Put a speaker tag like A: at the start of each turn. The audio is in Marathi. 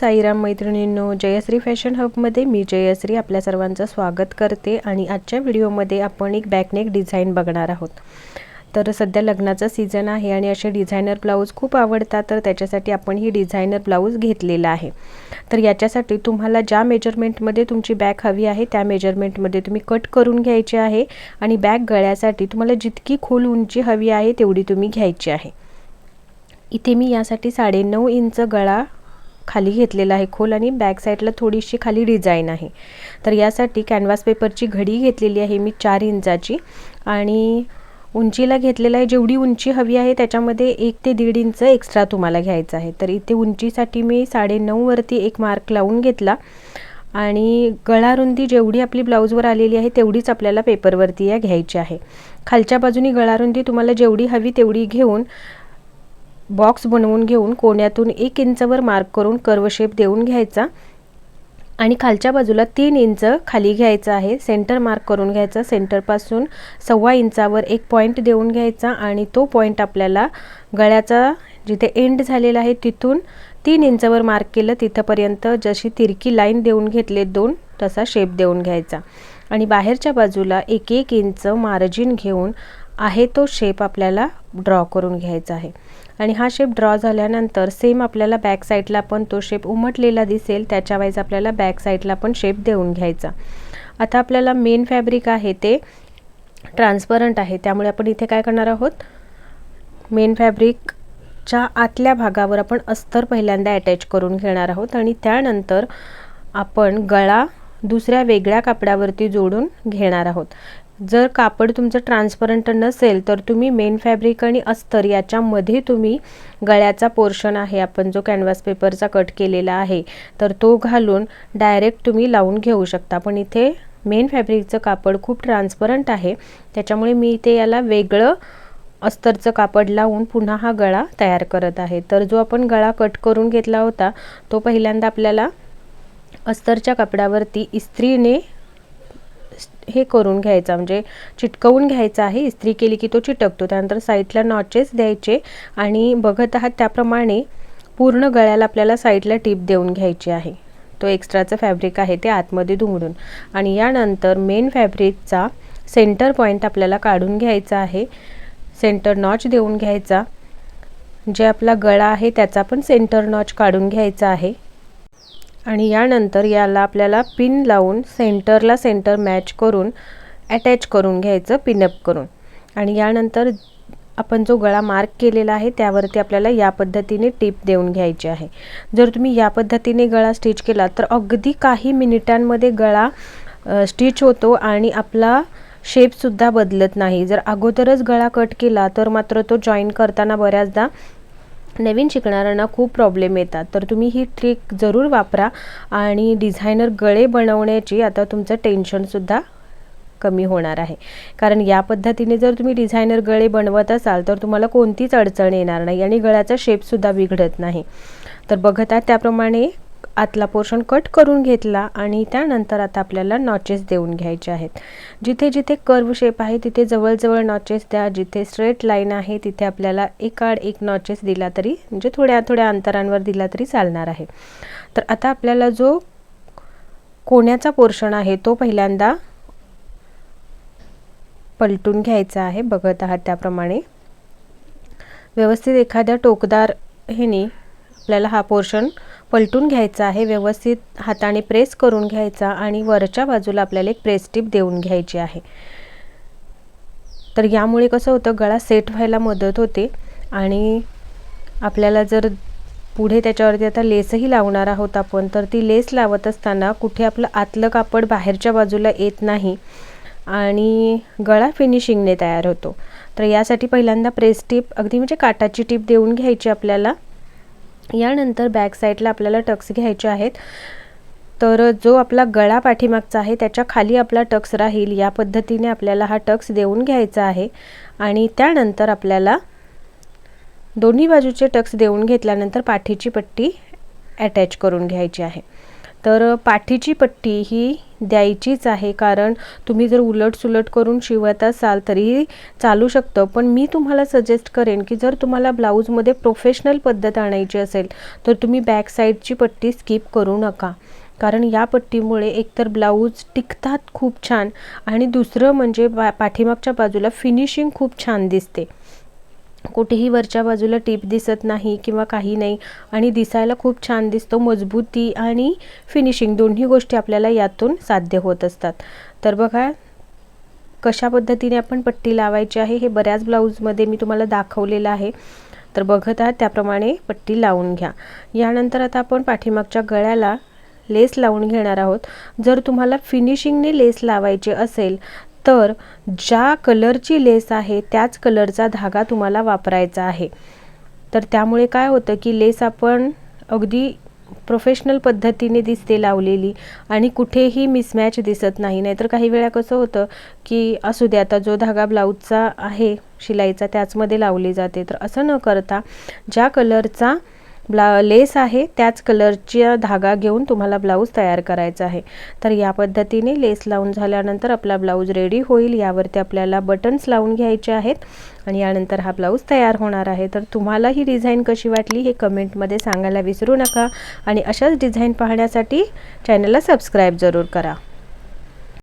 A: साईराम मैत्रिणींनो जयश्री फॅशन हबमध्ये मी जयश्री आपल्या सर्वांचं स्वागत करते आणि आजच्या व्हिडिओमध्ये आपण एक बॅकनेक डिझाईन बघणार आहोत. तर सध्या लग्नाचा सीझन आहे आणि असे डिझायनर ब्लाऊज खूप आवडतात तर त्याच्यासाठी आपण ही डिझायनर ब्लाऊज घेतलेला आहे. तर याच्यासाठी तुम्हाला ज्या मेजरमेंटमध्ये तुमची बॅग हवी आहे त्या मेजरमेंटमध्ये तुम्ही कट करून घ्यायची आहे आणि बॅक गळ्यासाठी तुम्हाला जितकी खोल उंची हवी आहे तेवढी तुम्ही घ्यायची आहे. इथे मी यासाठी साडेनऊ इंच गळा खाली घेतलेला आहे खोल आणि बॅक साईडला थोडीशी खाली डिझाईन आहे. तर यासाठी कॅनव्हास पेपरची घडी घेतलेली आहे मी चार इंचाची आणि उंचीला घेतलेला आहे जेवढी उंची हवी आहे त्याच्यामध्ये एक ते दीड इंच एक्स्ट्रा तुम्हाला घ्यायचं आहे. तर इथे उंचीसाठी मी साडेनऊवरती एक मार्क लावून घेतला आणि गळारुंदी जेवढी आपली ब्लाऊजवर आलेली आहे तेवढीच आपल्याला पेपरवरती या घ्यायची आहे. खालच्या बाजूनी गळारुंदी तुम्हाला जेवढी हवी तेवढी घेऊन बॉक्स बनवून घेऊन कोण्यातून एक इंचवर मार्क करून कर्व शेप देऊन घ्यायचा. आणि खालच्या बाजूला तीन इंच खाली घ्यायचं आहे. सेंटर मार्क करून घ्यायचा. सेंटरपासून सव्वा इंचावर एक पॉईंट देऊन घ्यायचा. आणि तो पॉईंट आपल्याला गळ्याचा जिथे एंड झालेला आहे तिथून तीन इंचावर मार्क केलं तिथंपर्यंत जशी तिरकी लाईन देऊन घेतले दोन तसा शेप देऊन घ्यायचा. आणि बाहेरच्या बाजूला एक एक इंच मार्जिन घेऊन आहे तो शेप आपल्याला ड्रॉ करून घ्यायचा आहे. आणि हा शेप ड्रॉ झाल्यानंतर सेम आपल्याला बॅक साईडला पण तो शेप उमटलेला दिसेल. त्याच्या वाईज आपल्याला बॅक साईडला पण शेप देऊन घ्यायचा. आता आपल्याला मेन फॅब्रिक आहे ते ट्रान्सपरंट आहे. त्यामुळे आपण इथे काय करणार आहोत? मेन फॅब्रिकच्या आतल्या भागावर आपण अस्तर पहिल्यांदा अटॅच करून घेणार आहोत आणि त्यानंतर आपण गळा दुसऱ्या वेगळ्या कापडावरती जोडून घेणार आहोत. जर कापड तुमचं ट्रान्सपरंट नसेल तर तुम्ही मेन फॅब्रिक आणि अस्तर याच्यामध्ये तुम्ही गळ्याचा पोर्शन आहे आपण जो कॅनव्हास पेपरचा कट केलेला आहे तर तो घालून डायरेक्ट तुम्ही लावून घेऊ शकता. पण इथे मेन फॅब्रिकचं कापड खूप ट्रान्सपरंट आहे त्याच्यामुळे मी इथे याला वेगळं अस्तरचं कापड लावून पुन्हा हा गळा तयार करत आहे. तर जो आपण गळा कट करून घेतला होता तो पहिल्यांदा आपल्याला अस्तरच्या कपड्यावरती इस्त्रीने हे करून घ्यायचा म्हणजे चिटकवून घ्यायचा आहे. इस्त्री केली की तो चिटकतो. त्यानंतर साईडला नॉचेस द्यायचे आणि बघत आहात त्याप्रमाणे पूर्ण गळ्याला आपल्याला साईडला टीप देऊन घ्यायची आहे. तो एक्स्ट्राचं फॅब्रिक आहे ते आतमध्ये दुमडून. आणि यानंतर मेन फॅब्रिकचा सेंटर पॉईंट आपल्याला काढून घ्यायचा आहे. सेंटर नॉच देऊन घ्यायचा. जे आपला गळा आहे त्याचा पण सेंटर नॉच काढून घ्यायचा आहे. आणि यानंतर याला आपल्याला पिन लावून सेंटरला सेंटर मॅच करून अटॅच करून घ्यायचं पिनअप करून. आणि यानंतर आपण जो गळा मार्क केलेला आहे त्यावरती आपल्याला या पद्धतीने टीप देऊन घ्यायची आहे. जर तुम्ही या पद्धतीने गळा स्टिच केला तर अगदी काही मिनिटांमध्ये गळा स्टिच होतो आणि आपला शेपसुद्धा बदलत नाही. जर अगोदरच गळा कट केला तर मात्र तो जॉईन करताना बऱ्याचदा नवीन शिकणाऱ्यांना खूप प्रॉब्लेम येतात. तर तुम्ही ही ट्रिक जरूर वापरा आणि डिझायनर गळे बनवण्याची आता तुमचं टेन्शनसुद्धा कमी होणार आहे. कारण या पद्धतीने जर तुम्ही डिझायनर गळे बनवत असाल तर तुम्हाला कोणतीच अडचण येणार नाही आणि गळ्याचा शेपसुद्धा बिघडत नाही. तर बघत आहात त्याप्रमाणे आतला पोर्शन कट करून घेतला आणि त्यानंतर आता आपल्याला नॉचेस देऊन घ्यायचे आहेत. जिथे जिथे कर्व शेप आहे तिथे जवळजवळ नॉचेस द्या. जिथे स्ट्रेट लाईन आहे तिथे आपल्याला एक आड एक नॉचेस दिला तरी म्हणजे थोड्या थोड्या अंतरांवर दिला तरी चालणार आहे. तर आता आपल्याला जो कोण्याचा पोर्शन आहे तो पहिल्यांदा पलटून घ्यायचा आहे. बघत आहात त्याप्रमाणे. व्यवस्थित एखाद्या टोकदार ह्याने आपल्याला हा पोर्शन पलटून घ्यायचा आहे व्यवस्थित हाताने प्रेस करून घ्यायचा आणि वरच्या बाजूला आपल्याला एक प्रेस टिप देऊन घ्यायची आहे. तर यामुळे कसं होतं गळा सेट व्हायला मदत होते आणि आपल्याला जर पुढे त्याच्यावरती आता लेसही लावणार आहोत आपण तर ती लेस लावत असताना कुठे आपलं आतलं कापड बाहेरच्या बाजूला येत नाही आणि गळा फिनिशिंगने तयार होतो. तर यासाठी पहिल्यांदा प्रेस टीप अगदी म्हणजे काटाची टीप देऊन घ्यायची आपल्याला. यानंतर बॅक साईडला आपल्याला टक्स घ्यायचे आहेत. तर जो आपला गळा पाठीमागचा आहे त्याच्याखाली आपला टक्स राहील. या पद्धतीने आपल्याला हा टक्स देऊन घ्यायचा आहे. आणि त्यानंतर आपल्याला दोन्ही बाजूचे टक्स देऊन घेतल्यानंतर पाठीची पट्टी अटॅच करून घ्यायची आहे. तर पाठीची पट्टी ही द्यायचीच आहे कारण तुम्ही जर उलटसुलट करून शिवत असाल तरीही चालू शकतं. पण मी तुम्हाला सजेस्ट करेन की जर तुम्हाला ब्लाऊजमध्ये प्रोफेशनल पद्धत आणायची असेल तर तुम्ही बॅक साईडची पट्टी स्किप करू नका. कारण या पट्टीमुळे एकतर ब्लाऊज टिकतात खूप छान आणि दुसरं म्हणजे पा पाठीमागच्या बाजूला फिनिशिंग खूप छान दिसते. कुठेही वरच्या बाजूला टीप दिसत नाही किंवा काही नाही. आणि दिसायला खूप छान दिसतो मजबूती आणि फिनिशिंग दोन्ही गोष्टी आपल्याला यातून साध्य होत असतात. तर बघा कशा पद्धतीने आपण पट्टी लावायची आहे हे बऱ्याच ब्लाऊजमध्ये मी तुम्हाला दाखवलेलं आहे. तर बघत आहात त्याप्रमाणे पट्टी लावून घ्या. यानंतर आता आपण पाठीमागच्या गळ्याला लेस लावून घेणार आहोत. जर तुम्हाला फिनिशिंगने लेस लावायचे असेल तर ज्या कलरची लेस आहे त्याच कलरचा धागा तुम्हाला वापरायचा आहे. तर त्यामुळे काय होतं की लेस आपण अगदी प्रोफेशनल पद्धतीने दिसते लावलेली आणि कुठेही मिसमॅच दिसत नाही. नाहीतर काही वेळा कसं होतं की असू दे आता जो धागा ब्लाऊजचा आहे शिलाईचा त्याचमध्ये लावली जाते. तर असं न करता ज्या कलरचा ब्ला लेस आहे त्याच कलरच्या धागा घेऊन तुम्हाला ब्लाऊज तयार करायचा आहे. तर या पद्धतीने लेस लावून झाल्यानंतर आपला ब्लाऊज रेडी होईल. यावरती आपल्याला बटन्स लावून घ्यायचे आहेत आणि यानंतर हा ब्लाऊज तयार होणार आहे. तर तुम्हाला ही डिझाईन कशी वाटली हे कमेंटमध्ये सांगायला विसरू नका आणि अशाच डिझाईन पाहण्यासाठी चॅनलला सबस्क्राईब जरूर करा.